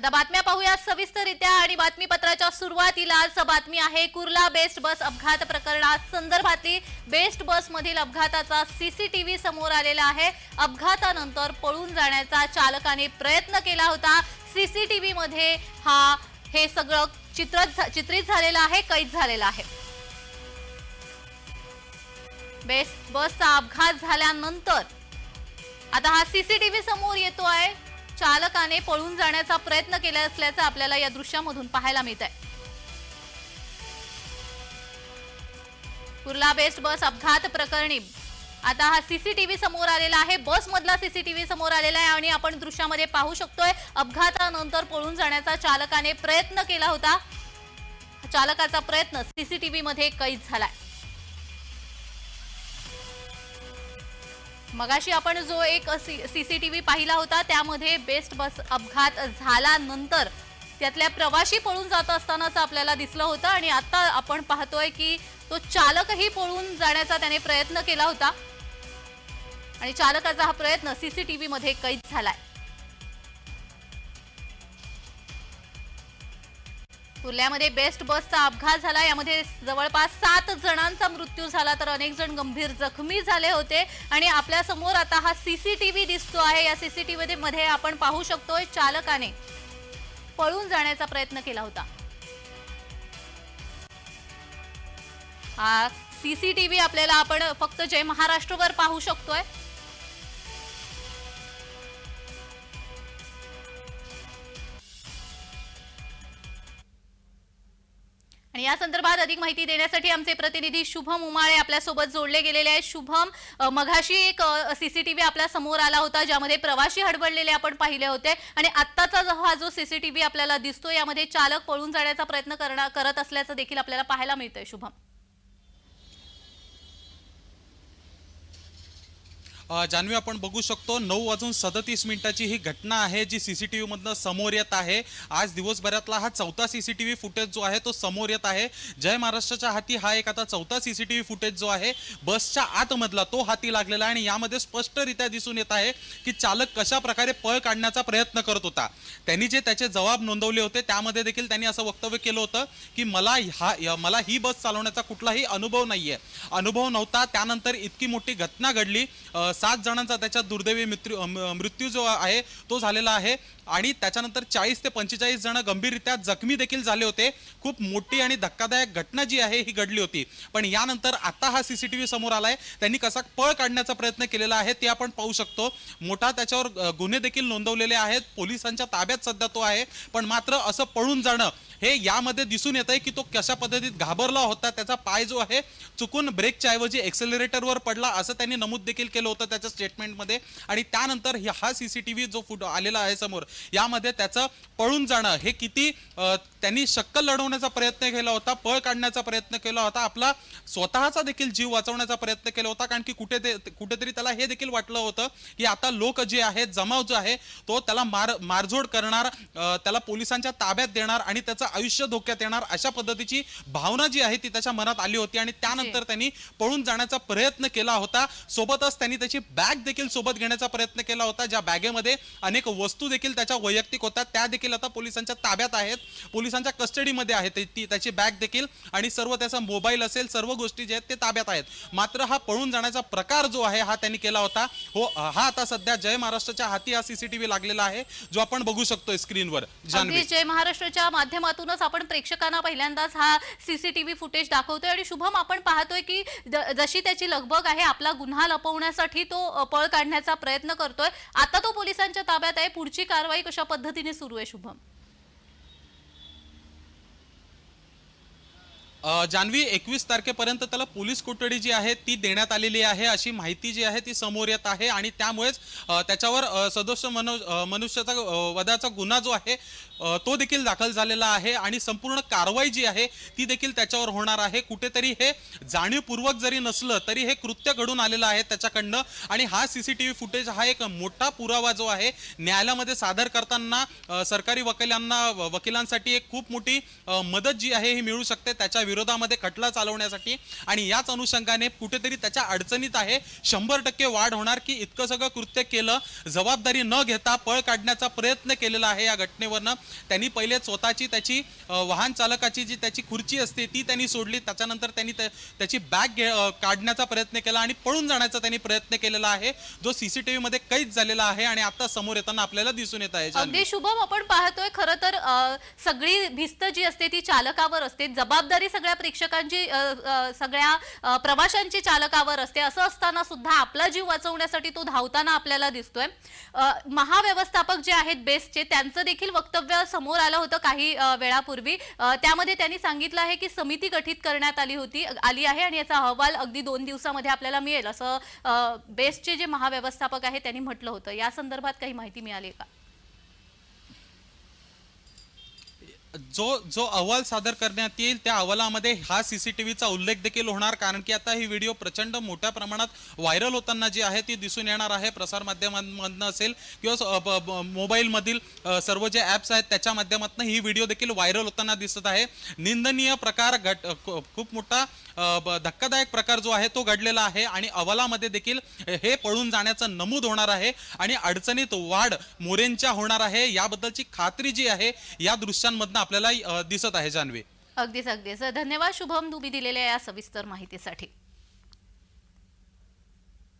आता बातम्या पाहूया सविस्तरित्या आणि बातमीपत्राच्या सुरुवातीलाच बातमी आहे. कुर्ला बेस्ट बस अपघात प्रकरणात संदर्भातली बेस्ट बस मधील अपघाताचा सीसीटीव्ही समोर आलेला आहे. अपघातानंतर पळून जाण्याचा चालकाने प्रयत्न केला होता. सीसीटीव्ही मध्ये हा हे सगळं चित्र चित्रित झालेलं आहे कैद झालेलं आहे. बेस्ट बसचा अपघात झाल्यानंतर आता हा सीसीटीव्ही समोर येतो आहे चालकाने पळून जाण्याचा प्रयत्न केला असल्याचं आपल्याला या दृश्यामधून पाहायला मिळत आहे कुर्ला बेस्ट बस अपघात प्रकरणी आता हा सीसीटीव्ही समोर आलेला आहे. बस मधला सीसीटीव्ही समोर आलेला आहे आणि आपण दृश्यामध्ये पाहू शकतोय अपघातानंतर पळून जाण्याचा चालकाने प्रयत्न केला होता. चालकाचा प्रयत्न सीसीटीव्ही मध्ये कैद झालाय. मगाशी आपण जो एक सी सी टी व्ही पाहिला होता त्यामध्ये बेस्ट बस अपघात झाल्यानंतर त्यातल्या प्रवाशी पळून जात असतानाच आपल्याला दिसलं होतं आणि आता आपण पाहतोय की तो चालकही पळून जाण्याचा त्याने प्रयत्न केला होता. आणि चालकाचा हा प्रयत्न सीसीटीव्ही मध्ये कैद झालाय. कुर्ल्यामध्ये बेस्ट बसचा अपघात झाला. यामध्ये जवळपास सात जणांचा मृत्यू झाला तर अनेक जण गंभीर जखमी झाले होते. आणि आपल्यासमोर आता हा सीसीटीव्ही दिसतो आहे. या सीसीटीव्ही मध्ये आपण पाहू शकतोय चालकाने पळून जाण्याचा प्रयत्न केला होता. हा सीसीटीव्ही आपल्याला आपण फक्त जय महाराष्ट्रवर पाहू शकतोय. या संदर्भात अधिक माहिती देण्यासाठी आमचे प्रतिनिधी शुभम उमाळे आपल्यासोबत जोडले गेलेले आहेत. शुभम मघाशी एक सीसीटीव्ही आपल्यासमोर आला होता ज्यामध्ये प्रवाशी हडबडलेले आपण पाहिले होते आणि आत्ताचा जो हा जो सीसीटीव्ही आपल्याला दिसतो यामध्ये चालक पळून जाण्याचा प्रयत्न करणार करत असल्याचं देखील आपल्याला पाहायला मिळतंय. शुभम. जान्हवी आपण बघू शकतो नऊ वाजून सदतीस मिनिटाची ही घटना आहे जी सी सी टी व्हीमधनं समोर येत आहे. आज दिवसभरातला हा चौथा C C T V footage जो आहे तो समोर येत आहे. जय महाराष्ट्राच्या हाती हा एक आता चौथा C C T V footage जो आहे बसच्या आतमधला तो हाती लागलेला आहे आणि यामध्ये स्पष्टरित्या दिसून येत आहे की चालक कशा प्रकारे पळ काढण्याचा प्रयत्न करत होता. त्यांनी जे त्याचे जबाब नोंदवले होते त्यामध्ये देखील त्यांनी असं वक्तव्य केलं होतं की मला हा मला ही बस चालवण्याचा कुठलाही अनुभव नाही आहे अनुभव नव्हता त्यानंतर इतकी मोठी घटना घडली. सात जणांचा त्याच्यात दुर्दैवी मृत्यू मृत्यू जो आहे तो झालेला आहे. आणि त्याच्यानंतर चाळीस ते पंचेचाळीस जण गंभीररित्या जखमी देखील झाले होते. खूप मोठी आणि धक्कादायक घटना जी आहे ही घडली होती. पण यानंतर आता हा सीसीटीव्ही समोर आलाय. त्यांनी कसा पळ काढण्याचा प्रयत्न केलेला आहे ते आपण पाहू शकतो. मोठा त्याच्यावर गुन्हे देखील नोंदवलेले आहेत. पोलिसांच्या ताब्यात सध्या तो आहे. पण मात्र असं पळून जाणं हे यामध्ये दिसून येत आहे की तो कशा पद्धतीत घाबरला होता त्याचा पाय जो आहे चुकून ब्रेकच्या ऐवजी एक्सेलरेटरवर पडला असं त्यांनी नमूद देखील केलं होतं. त्याच्या स्टेटमेंटमध्ये आणि त्यानंतर हे- हा सीसीटीव्ही जो फुट आलेला आहे समोर यामध्ये त्याचं पळून जाणं हे किती त्यांनी शक्कल लढवण्याचा प्रयत्न केला होता पळ काढण्याचा प्रयत्न केला होता आपला स्वतःचा देखील जीव वाचवण्याचा प्रयत्न केला होता कारण की कुठे ते कुठेतरी त्याला हे देखील वाटलं होतं की आता लोक जे आहेत जमाव जो आहे तो त्याला मार मारझोड करणार त्याला पोलिसांच्या ताब्यात देणार आणि त्याचं आयुष्य धोक्यात येणार अशा पद्धतीची भावना जी आहे ती त्याच्या मनात आली होती आणि त्यानंतर त्यांनी पळून जाण्याचा प्रयत्न केला होता. सोबतच त्यांनी त्याची बॅग देखील सोबत घेण्याचा प्रयत्न केला होता ज्या बॅगेमध्ये अनेक वस्तू देखील त्याच्या वैयक्तिक होत्या त्या देखील आता पोलिसांच्या ताब्यात आहेत. पोलिसांच्या कस्टडीमध्ये आहेत. ती त्याची बॅग देखील आणि सर्व त्याचा मोबाईल असेल सर्व गोष्टी जे आहेत ते ताब्यात आहेत. मात्र हा पळून जाण्याचा प्रकार जो आहे हा त्यांनी केला होता. हो हा आता सध्या जय महाराष्ट्राच्या हाती हा सीसीटीव्ही लागलेला आहे जो आपण बघू शकतोय स्क्रीनवर. जान्हवी जय महाराष्ट्राच्या माध्यमातूनच आपण प्रेक्षकांना पहिल्यांदाच हा सीसीटीव्ही फुटेज दाखवतोय. आणि शुभम आपण पाहतोय की जशी त्याची लगबग आहे आपला गुन्हा लपवण्यासाठी तो पळ काढण्याचा प्रयत्न करतोय. आता तो पोलिसांच्या ताब्यात आहे. पुढची कारवाई कशा पद्धतीने सुरू आहे शुभम? जान्हवी एकवीस तारखेपर्यंत त्याला पोलीस कोठडी जी आहे ती देण्यात आलेली आहे. अशी माहिती जी आहे ती समोर येत आहे आणि त्यामुळेच त्याच्यावर सदस्य मनु मनुष्याचा वधाचा गुन्हा जो आहे तो देखील दाखल झालेला आहे आणि संपूर्ण कारवाई जी आहे ती देखील त्याच्यावर होणार आहे. कुठेतरी हे जाणीवपूर्वक जरी नसलं तरी हे कृत्य घडून आलेलं आहे त्याच्याकडनं आणि हा C C T V footage हा एक मोठा पुरावा जो आहे न्यायालयामध्ये सादर करताना सरकारी वकिलांना वकिलांसाठी एक खूप मोठी मदत जी आहे ही मिळू शकते. त्याच्या विरोधामध्ये खटला चालवण्यासाठी आणि याच अनुषंगाने कुठेतरी त्याच्या अडचणीत आहे. शंभर टक्के वाढ होणार की इतकं सगळं कृत्य केलं जबाबदारी न घेता पळ काढण्याचा प्रयत्न केलेला आहे या घटनेवरनं. त्यांनी पहिले स्वतःची त्याची वाहन चालकाची जी त्याची खुर्ची असते ती त्यांनी सोडली. त्याच्यानंतर त्यांनी त्याची बॅग घे- काढण्याचा प्रयत्न केला आणि पळून जाण्याचा त्यांनी प्रयत्न केलेला आहे. जो सीसीटीव्ही मध्ये कैद झालेला आहे आणि आता समोर येताना आपल्याला दिसून येत आहे अगदी शुभम आपण पाहतोय खरं तर सगळी भिस्त जी असते ती चालकावर असते. जबाबदारी सगळ्या प्रेक्षकांची सगळ्या प्रवाशांची चालकावर असते. असं असताना सुद्धा आपला जीव वाचवण्यासाठी तो धावताना आपल्याला दिसतोय. महाव्यवस्थापक जे आहेत बेस्टचे त्यांचं देखील वक्तव्य समोर आलं होतं काही वेळापूर्वी. त्यामध्ये त्यांनी सांगितलं आहे की समिती गठीत करण्यात आली होती आली आहे आणि याचा अहवाल अगदी दोन दिवसामध्ये आपल्याला मिळेल. असं बेस्टचे जे महाव्यवस्थापक आहे त्यांनी म्हटलं होतं. या संदर्भात काही माहिती मिळाली का? जो जो अहवाल सादर करण्यात येईल त्या अहवालामध्ये हा सी सी टी व्हीचा उल्लेख देखील होणार कारण की आता ही व्हिडिओ प्रचंड मोठ्या प्रमाणात व्हायरल होताना जी आहे ती दिसून येणार आहे. प्रसारमाध्यमांमधनं असेल किंवा मोबाईलमधील सर्व जे ॲप्स आहेत त्याच्या माध्यमातून ही व्हिडिओ देखील व्हायरल होताना दिसत आहे. निंदनीय प्रकार घट खूप मोठा ब- धक्कादायक प्रकार जो आहे तो घडलेला आहे आणि अहवालामध्ये देखील हे पळून जाण्याचं नमूद होणार आहे आणि अडचणीत वाढ मोरेंच्या होणार आहे. याबद्दलची खात्री जी आहे या दृश्यांमधनं आपल्याला दिसत आहे जान्हवी अगदीच अगदीच. धन्यवाद शुभम तुम्ही दिलेल्या या सविस्तर माहितीसाठी.